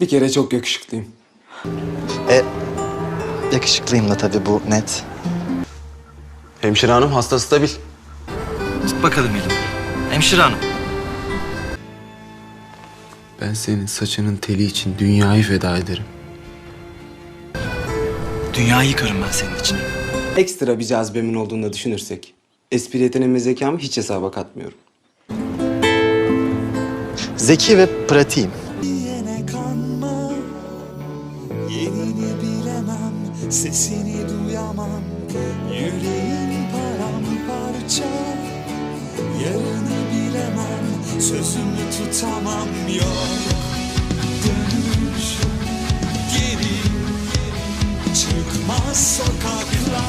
Bir kere çok yakışıklıyım. E, yakışıklıyım da tabii bu net. Hemşire hanım hasta stabil. Tut bakalım elimi. Hemşire hanım. Ben senin saçının teli için dünyayı feda ederim. Dünyayı yıkarım ben senin için. Ekstra bir cazibemin olduğunu da düşünürsek, espri yeteneğim ve zekamı hiç hesaba katmıyorum. Zeki ve pratiğim. Yerini bilemem, sesini duyamam Yüreğim paramparça. Yarını bilemem, sözümü tutamam. Yok dönüş geri Çıkmaz sokaklar.